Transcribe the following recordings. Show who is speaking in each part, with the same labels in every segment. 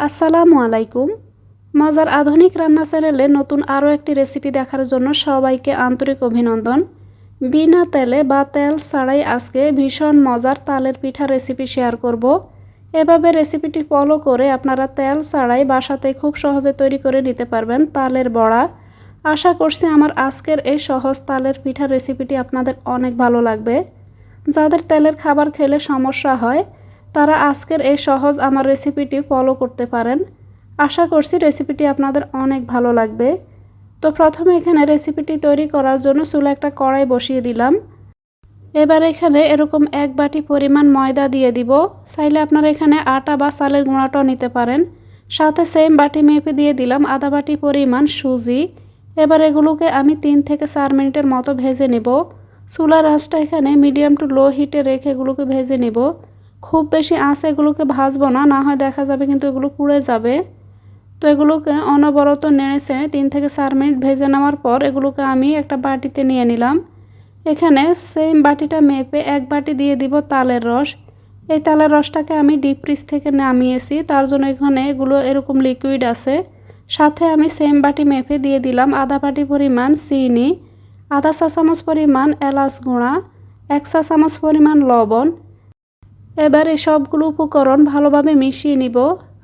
Speaker 1: আসসালামু আলাইকুম। মজার আধুনিক রান্না চ্যানেলে নতুন আরও একটি রেসিপি দেখার জন্য সবাইকে আন্তরিক অভিনন্দন। বিনা তেলে বা তেল ছাড়াই আজকে ভীষণ মজার তালের পিঠা রেসিপি শেয়ার করব। এভাবে রেসিপিটি ফলো করে আপনারা তেল ছাড়াই বাসাতে খুব সহজে তৈরি করে নিতে পারবেন তালের বড়া। আশা করছি আমার আজকের এই সহজ তালের পিঠা রেসিপিটি আপনাদের অনেক ভালো লাগবে। যাদের তেলের খাবার খেলে সমস্যা হয় তারা আজকের এই সহজ আমার রেসিপিটি ফলো করতে পারেন। আশা করছি রেসিপিটি আপনাদের অনেক ভালো লাগবে। তো প্রথমে এখানে রেসিপিটি তৈরি করার জন্য চুলা একটা কড়াই বসিয়ে দিলাম। এবার এখানে এরকম এক বাটি পরিমাণ ময়দা দিয়ে দিব। চাইলে আপনারা এখানে আটা বা চালের গুঁড়াটাও নিতে পারেন। সাথে সেম বাটি মেপে দিয়ে দিলাম আধা বাটি পরিমাণ সুজি। এবার এগুলোকে আমি তিন থেকে চার মিনিটের মতো ভেজে নেব। চুলার আঁচটা এখানে মিডিয়াম টু লো হিটে রেখে এগুলোকে ভেজে নেব। খুব বেশি আঁচ এগুলোকে ভাজবো না না হয় দেখা যাবে কিন্তু এগুলো পুড়ে যাবে। তো এগুলোকে অনবরত নেড়েছে তিন থেকে চার মিনিট ভেজে নেওয়ার পর এগুলোকে আমি একটা বাটিতে নিয়ে নিলাম। এখানে সেম বাটিটা মেপে এক বাটি দিয়ে দিব তালের রস। এই তালের রসটাকে আমি ডিপ ফ্রিজ থেকে নামিয়েছি, তার জন্য এখানে এগুলো এরকম লিকুইড আছে। সাথে আমি সেম বাটি মেপে দিয়ে দিলাম আধা বাটি পরিমাণ চিনি, আধা চা চামচ পরিমাণ এলাচ গুঁড়া, এক চা চামচ পরিমাণ লবণ এবার এই সবগুলো উপকরণ ভালোভাবে মিশিয়ে নিব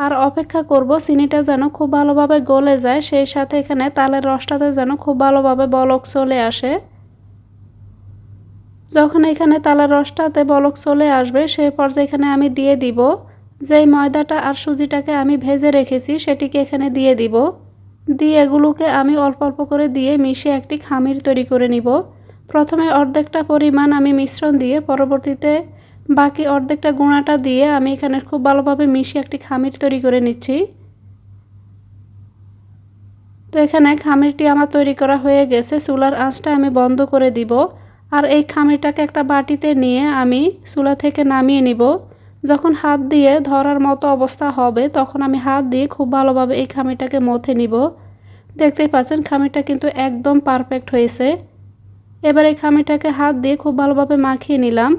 Speaker 1: আর অপেক্ষা করব চিনিটা যেন খুব ভালোভাবে গলে যায়, সেই সাথে এখানে তালের রসটাতে যেন খুব ভালোভাবে বলক চলে আসে। যখন এখানে তালের রসটাতে বলক চলে আসবে সেই পর্যায়ে এখানে আমি দিয়ে দিব। যেই ময়দাটা আর সুজিটাকে আমি ভেজে রেখেছি, সেটিকে এখানে দিয়ে দিব। দিয়ে এগুলোকে আমি অল্প অল্প করে দিয়ে মিশিয়ে একটি খামির তৈরি করে নিব। প্রথমে অর্ধেকটা পরিমাণ আমি মিশ্রণ দিয়ে পরবর্তীতে বাকি অর্ধেকটা গুঁড়াটা দিয়ে আমি এখানে খুব ভালোভাবে মিশিয়ে একটি খামির তৈরি করে নিচ্ছি। তো এখানে খামিরটি আমার তৈরি করা হয়ে গেছে, চুলার আঁচটা আমি বন্ধ করে দিব। আর এই খামিরটাকে একটা বাটিতে নিয়ে আমি চুলা থেকে নামিয়ে নিব। যখন হাত দিয়ে ধরার মতো অবস্থা হবে, তখন আমি হাত দিয়ে খুব ভালোভাবে এই খামিরটাকে মথে নিব। দেখতেই পাচ্ছেন, খামিরটা কিন্তু একদম পারফেক্ট হয়েছে। এবার এই খামিরটাকে হাত দিয়ে খুব ভালোভাবে মাখিয়ে নিলাম।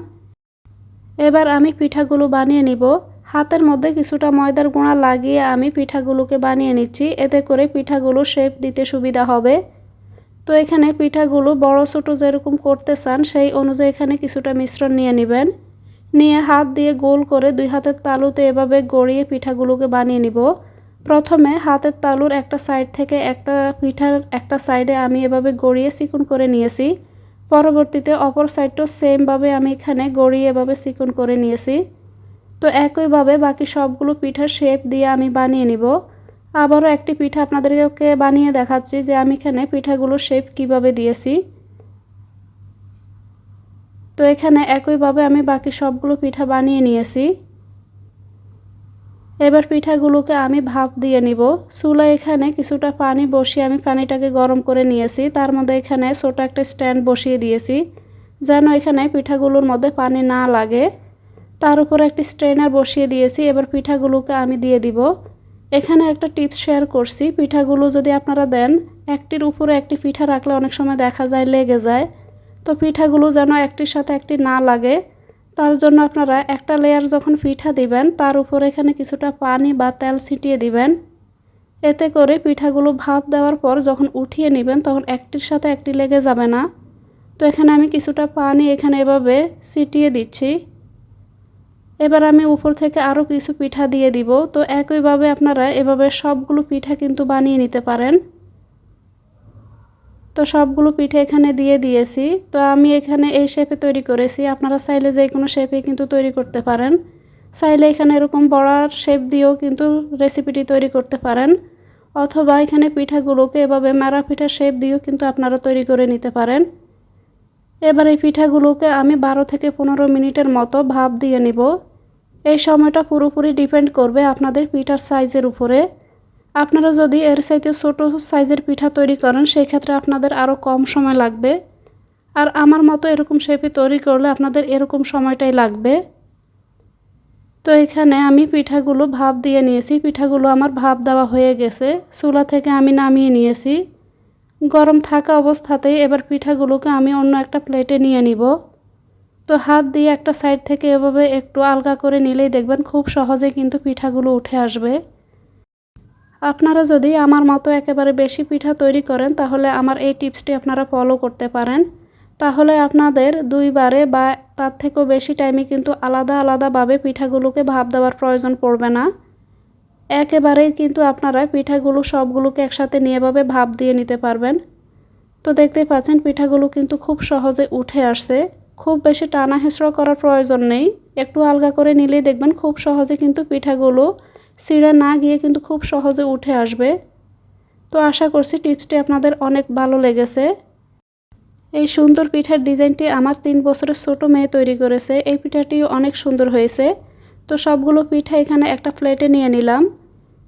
Speaker 1: এবার আমি পিঠাগুলো বানিয়ে নিব। হাতের মধ্যে কিছুটা ময়দার গুঁড়া লাগিয়ে আমি পিঠাগুলোকে বানিয়ে নিচ্ছি। এতে করে পিঠাগুলো শেপ দিতে সুবিধা হবে। তো এখানে পিঠাগুলো বড় ছোটো যেরকম করতে চান, সেই অনুযায়ী এখানে কিছুটা মিশ্রণ নিয়ে নেবেন। নিয়ে হাত দিয়ে গোল করে দুই হাতের তালুতে এভাবে গড়িয়ে পিঠাগুলোকে বানিয়ে নিব। প্রথমে হাতের তালুর একটা সাইড থেকে একটা পিঠার একটা সাইডে আমি এভাবে গড়িয়ে চিকুন করে নিয়েছি। পরবর্তীতে অপর সাইডটাও সেমভাবে আমি এখানে গড়িয়ে এভাবে চিকন করে নিয়েছি। তো একইভাবে বাকি সবগুলো পিঠার শেপ দিয়ে আমি বানিয়ে নিব। আবারও একটি পিঠা আপনাদেরকে বানিয়ে দেখাচ্ছি যে আমি এখানে পিঠাগুলো শেপ কীভাবে দিয়েছি। তো এখানে একইভাবে আমি বাকি সবগুলো পিঠা বানিয়ে নিয়েছি। এবার পিঠাগুলোকে আমি ভাপ দিয়ে নিব। চুলা এখানে কিছুটা পানি বসিয়ে আমি পানিটাকে গরম করে নিয়েছি। তার মধ্যে এখানে ছোটো একটা স্ট্যান্ড বসিয়ে দিয়েছি, যেন এখানে পিঠাগুলোর মধ্যে পানি না লাগে। তার উপর একটি স্ট্রেনার বসিয়ে দিয়েছি, এবার পিঠাগুলোকে আমি দিয়ে দিব। এখানে একটা টিপস শেয়ার করছি, পিঠাগুলো যদি আপনারা দেন, একটির উপরে একটি পিঠা রাখলে অনেক সময় দেখা যায় লেগে যায়। তো পিঠাগুলো যেন একটির সাথে একটি না লাগে। তার জন্য আপনারা একটা লেয়ার যখন পিঠা দিবেন, তার উপর এখানে কিছুটা পানি বা তেল ছিটিয়ে দিবেন। এতে করে পিঠাগুলো ভাপ দেওয়ার পর যখন উঠিয়ে নেবেন, তখন একটির সাথে একটি লেগে যাবে না। তো এখানে আমি কিছুটা পানি এখানে এভাবে ছিটিয়ে দিচ্ছি। এবার আমি উপর থেকে আরও কিছু পিঠা দিয়ে দিব। তো একইভাবে আপনারা এভাবে সবগুলো পিঠা কিন্তু বানিয়ে নিতে পারেন। তো সবগুলো পিঠে এখানে দিয়ে দিয়েছি। তো আমি এখানে এই শেপে তৈরি করেছি। আপনারা চাইলে যে কোনো শেপে কিন্তু তৈরি করতে পারেন। চাইলে এখানে এরকম বড়ার শেপ দিয়েও কিন্তু রেসিপিটি তৈরি করতে পারেন। অথবা এখানে পিঠাগুলোকে এভাবে মেরা পিঠার শেপ দিয়েও কিন্তু আপনারা তৈরি করে নিতে পারেন। এবার এই পিঠাগুলোকে আমি বারো থেকে পনেরো মিনিটের মতো ভাপ দিয়ে নিব। এই সময়টা পুরোপুরি ডিপেন্ড করবে আপনাদের পিঠার সাইজের উপরে। আপনারা যদি এর চাইতে ছোটো সাইজের পিঠা তৈরি করেন সেই ক্ষেত্রে আপনাদের আরও কম সময় লাগবে। আর আমার মতো এরকম শেপে তৈরি করলে আপনাদের এরকম সময়টাই লাগবে। তো এখানে আমি পিঠাগুলো ভাপ দিয়ে নিয়েছি। পিঠাগুলো আমার ভাপ দেওয়া হয়ে গেছে। চুলা থেকে আমি নামিয়ে নিয়েছি। গরম থাকা অবস্থাতেই এবার পিঠাগুলোকে আমি অন্য একটা প্লেটে নিয়ে নিব। তো হাত দিয়ে একটা সাইড থেকে এভাবে একটু আলগা করে নিলেই দেখবেন খুব সহজে কিন্তু পিঠাগুলো উঠে আসবে। আপনারা যদি আমার মতো একেবারে বেশি পিঠা তৈরি করেন, তাহলে আমার এই টিপসটি আপনারা ফলো করতে পারেন। তাহলে আপনাদের দুইবারে বা তার থেকেও বেশি টাইমে কিন্তু আলাদা আলাদাভাবে পিঠাগুলোকে ভাব দেওয়ার প্রয়োজন পড়বে না। একেবারেই কিন্তু আপনারা পিঠাগুলো সবগুলোকে একসাথে নিয়েভাবে ভাপ দিয়ে নিতে পারবেন। তো দেখতেই পাচ্ছেন, পিঠাগুলো কিন্তু খুব সহজে উঠে আসছে। খুব বেশি টানা হেঁচড়া করার প্রয়োজন নেই। একটু আলগা করে নিলেই দেখবেন খুব সহজে কিন্তু পিঠাগুলো সিঁড়ে না গিয়ে কিন্তু খুব সহজে উঠে আসবে। তো আশা করছি টিপসটি আপনাদের অনেক ভালো লেগেছে। এই সুন্দর পিঠার ডিজাইনটি আমার তিন বছরের ছোটো মেয়ে তৈরি করেছে। এই পিঠাটিও অনেক সুন্দর হয়েছে। তো সবগুলো পিঠা এখানে একটা প্লেটে নিয়ে নিলাম।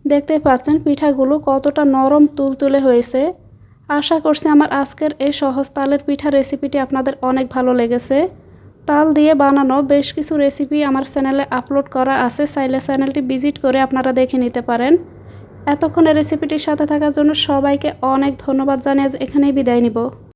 Speaker 1: দেখতে পাচ্ছেন পিঠাগুলো কতটা নরম তুলতুলে হয়েছে। আশা করছি আমার আজকের এই সহজ তালের পিঠা রেসিপিটি আপনাদের অনেক ভালো লেগেছে। তাল দিয়ে বানানো বেশ কিছু রেসিপি আমার চ্যানেলে আপলোড করা আছে। চাইলে চ্যানেলটি ভিজিট করে আপনারা দেখে নিতে পারেন। এতক্ষণে রেসিপিটির সাথে থাকার জন্য সবাইকে অনেক ধন্যবাদ জানিয়ে এখানেই বিদায় নিব।